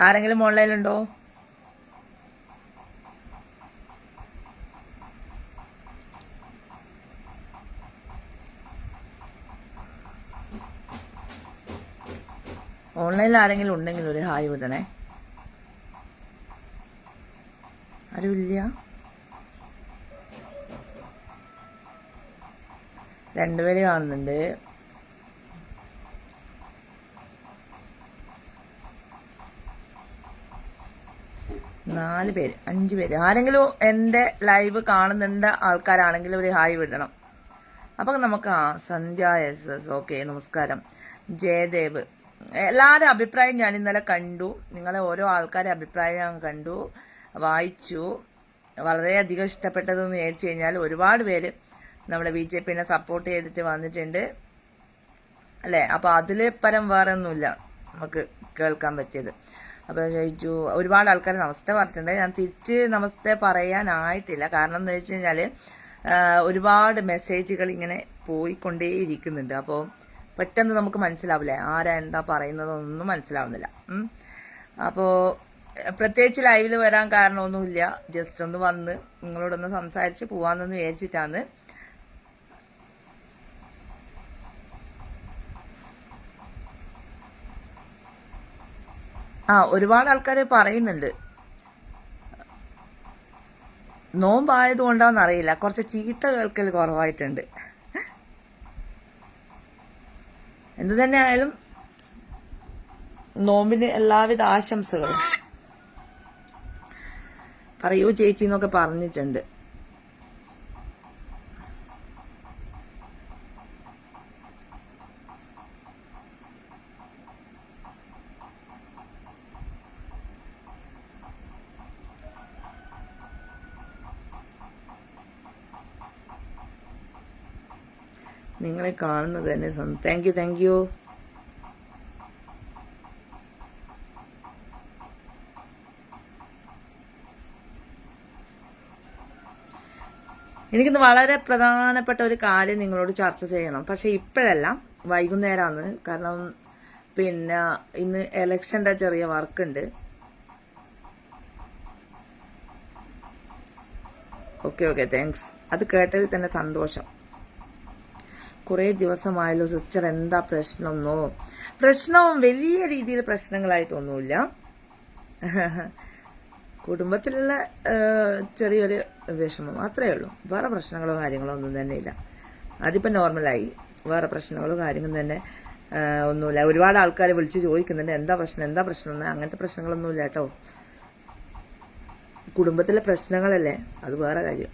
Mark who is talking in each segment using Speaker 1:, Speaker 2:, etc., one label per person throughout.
Speaker 1: ആരെങ്കിലും ഓൺലൈനിലുണ്ടോ ഓൺലൈനിൽ ആരെങ്കിലും ഉണ്ടെങ്കിൽ ഒരു ഹായ് വിടണേ. ആരുമില്ല? രണ്ടുപേര് കാണുന്നുണ്ട്. നാല് പേര് അഞ്ച് പേര്. ആരെങ്കിലും എന്റെ ലൈവ് കാണുന്നുണ്ട ആൾക്കാരാണെങ്കിൽ ഒരു ഹായ് വിടണം. അപ്പം നമുക്ക് ആ സന്ധ്യ എസ് എസ് ഓക്കെ നമസ്കാരം. ജയദേവ്. എല്ലാവരുടെ അഭിപ്രായം ഞാൻ ഇന്നലെ കണ്ടു. നിങ്ങളെ ഓരോ ആൾക്കാരുടെ അഭിപ്രായം ഞാൻ കണ്ടു വായിച്ചു. വളരെയധികം ഇഷ്ടപ്പെട്ടതെന്ന് വിചാരിച്ചു കഴിഞ്ഞാൽ ഒരുപാട് പേര് നമ്മുടെ ബി ജെ പിനെ സപ്പോർട്ട് ചെയ്തിട്ട് വന്നിട്ടുണ്ട്. അല്ലേ? അപ്പോൾ അതിൽ പരം വേറെ ഒന്നുമില്ല നമുക്ക് കേൾക്കാൻ പറ്റിയത്. അപ്പോൾ ചോദിച്ചു ഒരുപാട് ആൾക്കാർ നമസ്തേ പറഞ്ഞിട്ടുണ്ട്. ഞാൻ തിരിച്ച് നമസ്തേ പറയാനായിട്ടില്ല. കാരണം എന്ന് വെച്ച് കഴിഞ്ഞാൽ ഒരുപാട് മെസ്സേജുകൾ ഇങ്ങനെ പോയിക്കൊണ്ടേയിരിക്കുന്നുണ്ട്. അപ്പോൾ പെട്ടെന്ന് നമുക്ക് മനസ്സിലാവില്ലേ? ആരാ എന്താ പറയുന്നതൊന്നും മനസ്സിലാവുന്നില്ല. അപ്പോൾ പ്രത്യേകിച്ച് ലൈവിൽ വരാൻ കാരണമൊന്നുമില്ല. ജസ്റ്റ് ഒന്ന് വന്ന് നിങ്ങളോടൊന്ന് സംസാരിച്ച് പോവാന്നൊന്ന് വിചാരിച്ചിട്ടാണ് ആ ഒരുപാട് ആൾക്കാർ പറയുന്നുണ്ട്. നോമ്പായത് കൊണ്ടാന്ന് അറിയില്ല കുറച്ച് ചീത്ത കേൾക്കൽ കുറവായിട്ടുണ്ട്. എന്തു തന്നെ ആയാലും നോമ്പിന് എല്ലാവിധ ആശംസകളും. പറയൂ ചേച്ചി എന്നൊക്കെ പറഞ്ഞിട്ടുണ്ട്. നിങ്ങളെ കാണുന്നത് തന്നെ താങ്ക് യു താങ്ക് യു എനിക്കിന്ന് വളരെ പ്രധാനപ്പെട്ട ഒരു കാര്യം നിങ്ങളോട് ചർച്ച ചെയ്യണം. പക്ഷെ ഇപ്പോഴല്ല വൈകുന്നേരമാണ് കാരണം പിന്നെ ഇന്ന് ഇലക്ഷന്റെ ചെറിയ വർക്കുണ്ട്. ഓക്കെ ഓക്കെ താങ്ക്സ് അത് കേട്ടതിൽ തന്നെ സന്തോഷം. കുറേ ദിവസമായല്ലോ സിസ്റ്റർ. എന്താ പ്രശ്നം എന്നോ? പ്രശ്നവും വലിയ രീതിയിൽ പ്രശ്നങ്ങളായിട്ടൊന്നുമില്ല. കുടുംബത്തിലുള്ള ചെറിയൊരു വിഷമം മാത്രമേ ഉള്ളൂ. വേറെ പ്രശ്നങ്ങളോ കാര്യങ്ങളോ ഒന്നും തന്നെ ഇല്ല. അതിപ്പോൾ നോർമലായി. വേറെ പ്രശ്നങ്ങളോ കാര്യങ്ങളും തന്നെ ഒന്നുമില്ല. ഒരുപാട് ആൾക്കാർ വിളിച്ച് ചോദിക്കുന്നുണ്ട് എന്താ പ്രശ്നം എന്താ പ്രശ്നം എന്ന്. അങ്ങനത്തെ പ്രശ്നങ്ങളൊന്നുമില്ല കേട്ടോ. കുടുംബത്തിലെ പ്രശ്നങ്ങളല്ലേ? അത് വേറെ കാര്യം.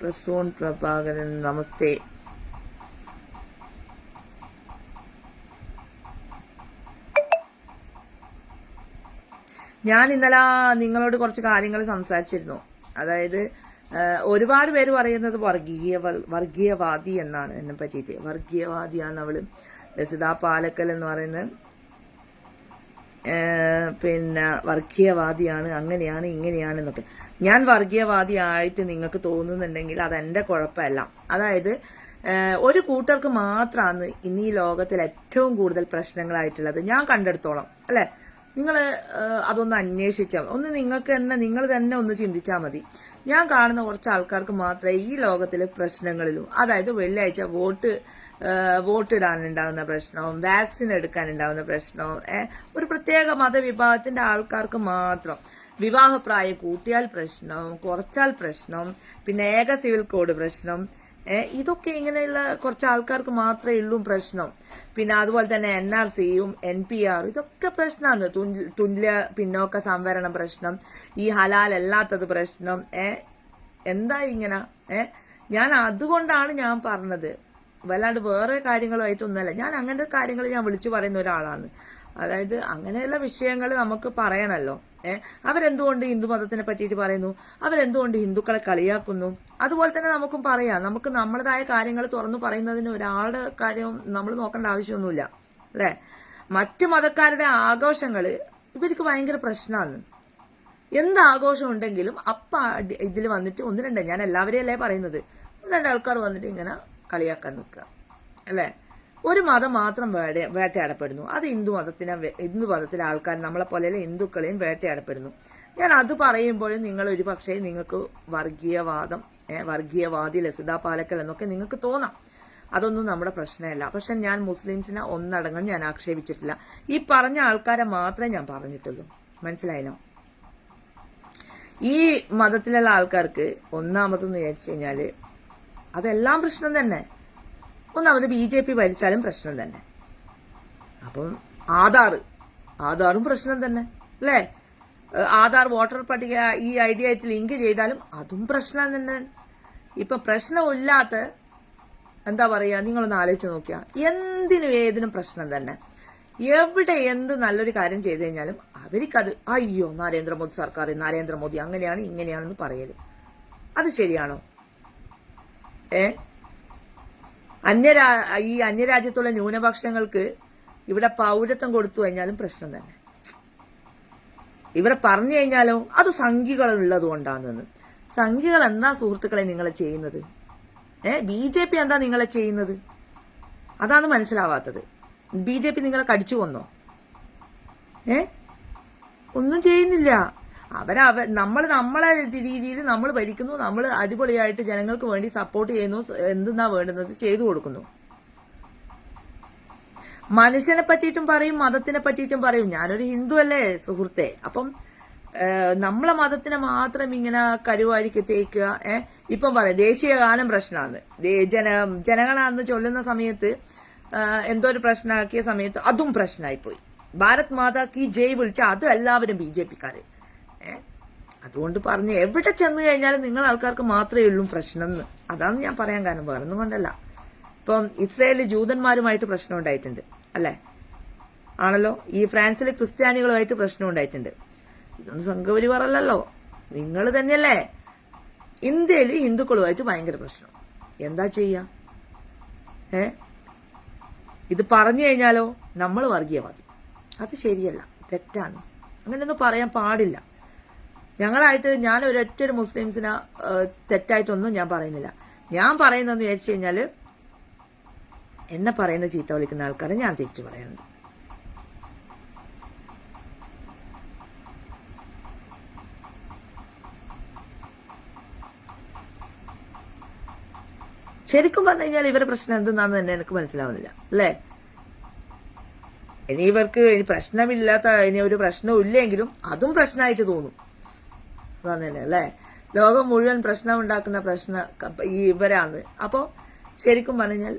Speaker 1: പ്രസൂൺ പ്രഭാകരൻ നമസ്തേ. ഞാൻ ഇന്നലെ നിങ്ങളോട് കുറച്ച് കാര്യങ്ങൾ സംസാരിച്ചിരുന്നു. അതായത് ഒരുപാട് പേര് പറയുന്നത് വർഗീയ വർഗീയവാദി എന്നാണ് എന്നെ പറ്റിയിട്ട്. വർഗീയവാദിയാണ് അവൾ ലസിത പാലക്കൽ എന്ന് പറയുന്നത്. പിന്നെ വർഗീയവാദിയാണ് അങ്ങനെയാണ് ഇങ്ങനെയാണ് എന്നൊക്കെ. ഞാൻ വർഗീയവാദിയായിട്ട് നിങ്ങൾക്ക് തോന്നുന്നുണ്ടെങ്കിൽ അതെന്റെ കുഴപ്പമല്ല. അതായത് ഒരു കൂട്ടർക്ക് മാത്രമാണ് ഇന്ന് ഈ ലോകത്തിൽ ഏറ്റവും കൂടുതൽ പ്രശ്നങ്ങളായിട്ടുള്ളത്. ഞാൻ കണ്ടെടുത്തോളം. അല്ലെ? നിങ്ങൾ അതൊന്ന് അന്വേഷിച്ചാൽ ഒന്ന് നിങ്ങൾക്ക് തന്നെ നിങ്ങൾ തന്നെ ഒന്ന് ചിന്തിച്ചാൽ മതി. ഞാൻ കാണുന്ന കുറച്ച് ആൾക്കാർക്ക് മാത്രമേ ഈ ലോകത്തിലെ പ്രശ്നങ്ങളിലും അതായത് വെള്ളിയാഴ്ച വോട്ട് വോട്ടിടാനുണ്ടാകുന്ന പ്രശ്നവും വാക്സിൻ എടുക്കാനുണ്ടാകുന്ന പ്രശ്നവും ഒരു പ്രത്യേക മതവിഭാഗത്തിന്റെ ആൾക്കാർക്ക് മാത്രം വിവാഹപ്രായം കൂട്ടിയാൽ പ്രശ്നം കുറച്ചാൽ പ്രശ്നം പിന്നെ ഏക സിവിൽ കോഡ് പ്രശ്നം ഇതൊക്കെ ഇങ്ങനെയുള്ള കുറച്ച് ആൾക്കാർക്ക് മാത്രമേ ഉള്ളൂ പ്രശ്നം. പിന്നെ അതുപോലെ തന്നെ എൻ ആർ സിയും എൻ പി ആറും ഇതൊക്കെ പ്രശ്നമാണ് തുല്യ പിന്നോക്ക സംവരണം പ്രശ്നം. ഈ ഹലാൽ അല്ലാത്തത് പ്രശ്നം. ഏ എന്താ ഇങ്ങനെ? ഏ ഞാൻ അതുകൊണ്ടാണ് ഞാൻ പറഞ്ഞത്. വല്ലാണ്ട് വേറെ കാര്യങ്ങളുമായിട്ടൊന്നുമല്ല. ഞാൻ അങ്ങനത്തെ കാര്യങ്ങൾ ഞാൻ വിളിച്ചു പറയുന്ന ഒരാളാണ്. അതായത് അങ്ങനെയുള്ള വിഷയങ്ങൾ നമുക്ക് പറയണല്ലോ. ഏഹ് അവരെന്തുകൊണ്ട് ഹിന്ദു മതത്തിനെ പറ്റിയിട്ട് പറയുന്നു? അവരെന്തുകൊണ്ട് ഹിന്ദുക്കളെ കളിയാക്കുന്നു? അതുപോലെ തന്നെ നമുക്കും പറയാം. നമുക്ക് നമ്മുടേതായ കാര്യങ്ങൾ തുറന്നു പറയുന്നതിന് ഒരാളുടെ കാര്യം നമ്മൾ നോക്കേണ്ട ആവശ്യമൊന്നുമില്ല. അല്ലേ? മറ്റു മതക്കാരുടെ ആഘോഷങ്ങൾ ഇവർക്ക് ഭയങ്കര പ്രശ്നമാണ്. എന്ത് ആഘോഷം ഉണ്ടെങ്കിലും അപ്പ ഇതിൽ വന്നിട്ട് ഒന്ന് രണ്ട് ഞാൻ എല്ലാവരെയും അല്ലേ പറയുന്നത്? ഒന്ന് രണ്ട് ആൾക്കാർ വന്നിട്ട് ഇങ്ങനെ കളിയാക്കാൻ നിൽക്കുക. അല്ലേ? ഒരു മതം മാത്രം വേട വേട്ടയാടപ്പെടുന്നു. അത് ഹിന്ദു മതത്തിനെ ഹിന്ദു മതത്തിലെ ആൾക്കാർ നമ്മളെ പോലെയുള്ള ഹിന്ദുക്കളെയും വേട്ടയാടപ്പെടുന്നു. ഞാൻ അത് പറയുമ്പോഴും നിങ്ങൾ ഒരു പക്ഷേ നിങ്ങൾക്ക് വർഗീയവാദം വർഗീയവാദി ലസിത പാലക്കൽ എന്നൊക്കെ നിങ്ങൾക്ക് തോന്നാം. അതൊന്നും നമ്മുടെ പ്രശ്നമല്ല. പക്ഷെ ഞാൻ മുസ്ലിംസിനെ ഒന്നടങ്കം ഞാൻ ആക്ഷേപിച്ചിട്ടില്ല. ഈ പറഞ്ഞ ആൾക്കാരെ മാത്രമേ ഞാൻ പറഞ്ഞിട്ടുള്ളൂ. മനസ്സിലായല്ലോ ഈ മതത്തിലുള്ള ആൾക്കാർക്ക് ഒന്നാമതെന്ന് വിചാരിച്ചു കഴിഞ്ഞാൽ അതെല്ലാം പ്രശ്നം തന്നെ. ഒന്നാമത് ബി ജെ പി ഭരിച്ചാലും പ്രശ്നം തന്നെ. അപ്പം ആധാർ ആധാറും പ്രശ്നം തന്നെ അല്ലേ? ആധാർ വോട്ടർ പട്ടിക ഈ ഐ ഡി ആയിട്ട് ലിങ്ക് ചെയ്താലും അതും പ്രശ്നം തന്നെ. ഇപ്പൊ പ്രശ്നമില്ലാത്ത എന്താ പറയുക നിങ്ങളൊന്ന് ആലോചിച്ച് നോക്കിയാ എന്തിനും ഏതിനും പ്രശ്നം തന്നെ. എവിടെ എന്ത് നല്ലൊരു കാര്യം ചെയ്തു കഴിഞ്ഞാലും അവർക്കത് അയ്യോ നരേന്ദ്രമോദി സർക്കാർ നരേന്ദ്രമോദി അങ്ങനെയാണ് ഇങ്ങനെയാണെന്ന് പറയൽ അത് ശരിയാണോ? ഏ? അന്യരാ ഈ അന്യരാജ്യത്തുള്ള ന്യൂനപക്ഷങ്ങൾക്ക് ഇവിടെ പൗരത്വം കൊടുത്തു കഴിഞ്ഞാലും പ്രശ്നം തന്നെ. ഇവിടെ പറഞ്ഞു കഴിഞ്ഞാലോ അത് സംഖ്യകൾ ഉള്ളത് കൊണ്ടാണെന്ന്. സംഖ്യകൾ എന്താ സുഹൃത്തുക്കളെ നിങ്ങൾ ചെയ്യുന്നത്? ഏ ബി ജെ പി എന്താ നിങ്ങളെ ചെയ്യുന്നത്? അതാണ് മനസ്സിലാവാത്തത്. ബി ജെ പി നിങ്ങളെ കടിച്ചു കൊന്നോ? ഏ? ഒന്നും ചെയ്യുന്നില്ല. അവരവ നമ്മൾ നമ്മളെ രീതിയിൽ നമ്മൾ ഭരിക്കുന്നു. നമ്മൾ അടിപൊളിയായിട്ട് ജനങ്ങൾക്ക് വേണ്ടി സപ്പോർട്ട് ചെയ്യുന്നു. എന്തെന്നാ വേണ്ടുന്നത്? ചെയ്തു കൊടുക്കുന്നു. മനുഷ്യനെ പറ്റിയിട്ടും പറയും മതത്തിനെ പറ്റിയിട്ടും പറയും. ഞാനൊരു ഹിന്ദു അല്ലേ സുഹൃത്തെ? അപ്പം നമ്മളെ മതത്തിനെ മാത്രം ഇങ്ങനെ കരുവാരിക്ക് തേക്കുക ഏഹ്? ഇപ്പം പറയാം ദേശീയ ഗാനം പ്രശ്നമാണ് ജന ജനങ്ങളാണെന്ന് ചൊല്ലുന്ന സമയത്ത് എന്തോ ഒരു പ്രശ്നമാക്കിയ സമയത്ത് അതും പ്രശ്നമായി പോയി ഭാരത് മാതാ കി ജയ് വിളിച്ച അത് എല്ലാവരും ബി ജെ പിക്കാര്. ഏഹ് അതുകൊണ്ട് പറഞ്ഞ് എവിടെ ചെന്ന് കഴിഞ്ഞാലും നിങ്ങൾ ആൾക്കാർക്ക് മാത്രമേ ഉള്ളൂ പ്രശ്നം എന്ന്. അതാണ് ഞാൻ പറയാൻ കാരണം. വേറൊന്നും കൊണ്ടല്ല. ഇപ്പം ഇസ്രയേലിൽ ജൂതന്മാരുമായിട്ട് പ്രശ്നം ഉണ്ടായിട്ടുണ്ട് അല്ലേ? ആണല്ലോ? ഈ ഫ്രാൻസിലെ ക്രിസ്ത്യാനികളുമായിട്ട് പ്രശ്നം ഉണ്ടായിട്ടുണ്ട്. ഇതൊന്നും സംഘപരിവാറല്ലല്ലോ. നിങ്ങൾ തന്നെയല്ലേ? ഇന്ത്യയിൽ ഹിന്ദുക്കളുമായിട്ട് ഭയങ്കര പ്രശ്നം. എന്താ ചെയ്യുക ഏ? ഇത് പറഞ്ഞു കഴിഞ്ഞാലോ? നമ്മൾ വർഗീയവാദി. അത് ശരിയല്ല. തെറ്റാണ്. അങ്ങനെയൊന്നും പറയാൻ പാടില്ല. ഞങ്ങളായിട്ട് ഞാൻ ഒരൊറ്റ ഒരു മുസ്ലിംസിനെ തെറ്റായിട്ടൊന്നും ഞാൻ പറയുന്നില്ല. ഞാൻ പറയുന്നതെന്ന് വിചാരിച്ചു കഴിഞ്ഞാൽ എന്നെ പറയുന്ന ചീത്ത വിളിക്കുന്ന ആൾക്കാരെ ഞാൻ തിരിച്ചു പറയുന്നത് ശരിക്കും പറഞ്ഞു കഴിഞ്ഞാൽ ഇവരുടെ പ്രശ്നം എന്തെന്നാന്ന് തന്നെ എനിക്ക് മനസ്സിലാവുന്നില്ല. അല്ലേ? ഇനി ഇവർക്ക് പ്രശ്നമില്ലാത്ത ഇനി ഒരു പ്രശ്നവും ഇല്ലെങ്കിലും അതും പ്രശ്നമായിട്ട് തോന്നും. തന്നെ അല്ലേ? ലോകം മുഴുവൻ പ്രശ്നം ഉണ്ടാക്കുന്ന പ്രശ്ന ഇവരാണ് അപ്പോൾ ശരിക്കും പറഞ്ഞാൽ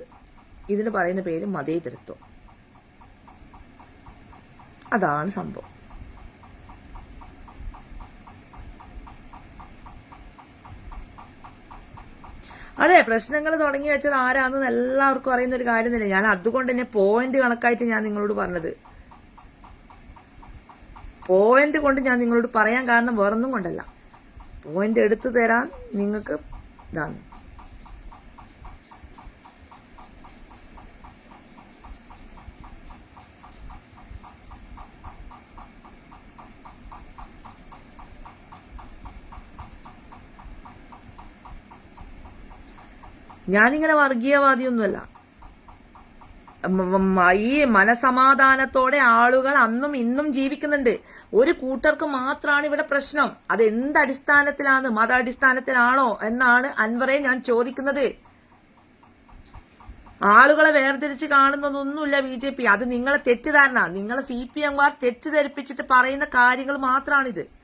Speaker 1: ഇതിന് പറയുന്ന പേര് മതേതൃത്വം അതാണ് സംഭവം. അതെ പ്രശ്നങ്ങൾ തുടങ്ങി വെച്ചത് ആരാണെന്ന് എല്ലാവർക്കും അറിയുന്ന ഒരു കാര്യം തന്നെ ഞാൻ അതുകൊണ്ട് തന്നെ പോയിന്റ് കണക്കായിട്ട് ഞാൻ നിങ്ങളോട് പറഞ്ഞത്. പോയിന്റ് കൊണ്ട് ഞാൻ നിങ്ങളോട് പറയാൻ കാരണം വേറൊന്നും കൊണ്ടല്ല. പോയിന്റ് എടുത്തു തരാൻ നിങ്ങൾക്ക് ഇതാണ്. ഞാനിങ്ങനെ വർഗീയവാദിയൊന്നുമല്ല. ഈ മനസമാധാനത്തോടെ ആളുകൾ അന്നും ഇന്നും ജീവിക്കുന്നുണ്ട്. ഒരു കൂട്ടർക്ക് മാത്രമാണ് ഇവിടെ പ്രശ്നം. അത് എന്ത് അടിസ്ഥാനത്തിലാണ് മത അടിസ്ഥാനത്തിലാണോ എന്നാണ് അൻവറെ ഞാൻ ചോദിക്കുന്നത്. ആളുകളെ വേർതിരിച്ച് കാണുന്നതൊന്നുമില്ല ബി ജെ പി. അത് നിങ്ങളെ തെറ്റിദ്ധാരണ. നിങ്ങളെ സി പി എംമാർ തെറ്റിദ്ധരിപ്പിച്ചിട്ട് പറയുന്ന കാര്യങ്ങൾ മാത്രമാണിത്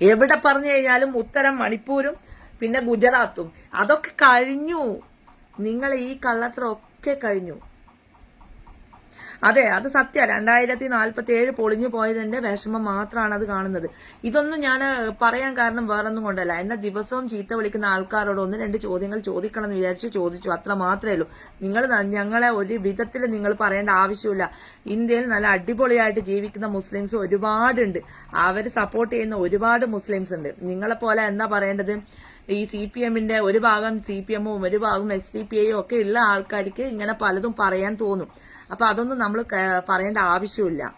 Speaker 1: എവിടെ പറഞ്ഞു കഴിഞ്ഞാലും ഉത്തരം മണിപ്പൂരും പിന്നെ ഗുജറാത്തും. അതൊക്കെ കഴിഞ്ഞു. നിങ്ങൾ ഈ കള്ളത്തരമൊക്കെ കഴിഞ്ഞു. അതെ അത് സത്യ. രണ്ടായിരത്തി നാൽപ്പത്തി ഏഴ് പൊളിഞ്ഞു പോയതിന്റെ വിഷമം മാത്രമാണ് അത് കാണുന്നത്. ഇതൊന്നും ഞാൻ പറയാൻ കാരണം വേറൊന്നും കൊണ്ടല്ല. എന്നെ ദിവസവും ചീത്ത വിളിക്കുന്ന ആൾക്കാരോട് ഒന്ന് രണ്ട് ചോദ്യങ്ങൾ ചോദിക്കണം എന്ന് വിചാരിച്ചു ചോദിച്ചു. അത്ര മാത്രമേ ഉള്ളൂ. നിങ്ങൾ ഞങ്ങളെ ഒരു വിധത്തിൽ നിങ്ങൾ പറയേണ്ട ആവശ്യമില്ല. ഇന്ത്യയിൽ നല്ല അടിപൊളിയായിട്ട് ജീവിക്കുന്ന മുസ്ലിംസ് ഒരുപാടുണ്ട്. അവർ സപ്പോർട്ട് ചെയ്യുന്ന ഒരുപാട് മുസ്ലിംസ് ഉണ്ട്. നിങ്ങളെ പോലെ എന്താ പറയേണ്ടത്? ഈ സി പി എമ്മിന്റെ ഒരു ഭാഗം സി പി എമ്മും ഒരു ഭാഗം എസ് ഡി പി ഐയും ഒക്കെ ഉള്ള ആൾക്കാർക്ക് ഇങ്ങനെ പലതും പറയാൻ തോന്നും. അപ്പൊ അതൊന്നും നമ്മൾ പറയേണ്ട ആവശ്യമില്ല.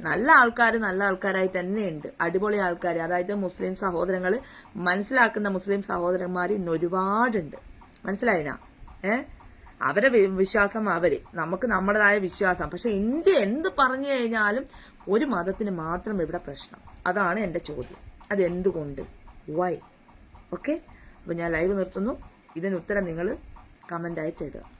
Speaker 1: നല്ല ആൾക്കാർ നല്ല ആൾക്കാരായി തന്നെയുണ്ട്. അടിപൊളി ആൾക്കാർ അതായത് മുസ്ലിം സഹോദരങ്ങൾ മനസ്സിലാക്കുന്ന മുസ്ലിം സഹോദരന്മാർ ഇന്ന് ഒരുപാടുണ്ട്. മനസ്സിലായിനാ? ഏ? അവരെ വിശ്വാസം അവർ. നമുക്ക് നമ്മുടേതായ വിശ്വാസം. പക്ഷെ ഇന്ത്യ എന്ത് പറഞ്ഞു കഴിഞ്ഞാലും ഒരു മതത്തിന് മാത്രം ഇവിടെ പ്രശ്നം. അതാണ് എന്റെ ചോദ്യം. അതെന്തുകൊണ്ട്? Why okay? അപ്പോൾ ഞാൻ ലൈവ് നിർത്തുന്നു. ഇതിന് ഉത്തരം നിങ്ങൾ കമന്റായിട്ട് ഇടുക.